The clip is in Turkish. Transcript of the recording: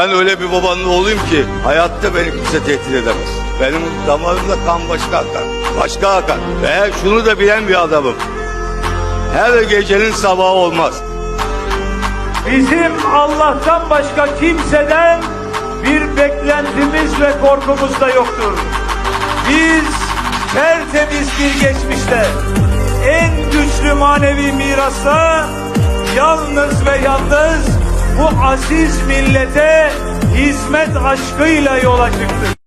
Ben öyle bir babanın oğluyum ki hayatta beni kimse tehdit edemez. Benim damarımda kan başka akar. Başka akar. Ve şunu da bilen bir adamım. Her gecenin sabahı olmaz. Bizim Allah'tan başka kimseden bir beklentimiz ve korkumuz da yoktur. Biz tertemiz bir geçmişte en güçlü manevi mirasta yalnız ve yalnız bu aziz millete hizmet aşkıyla yola çıktık.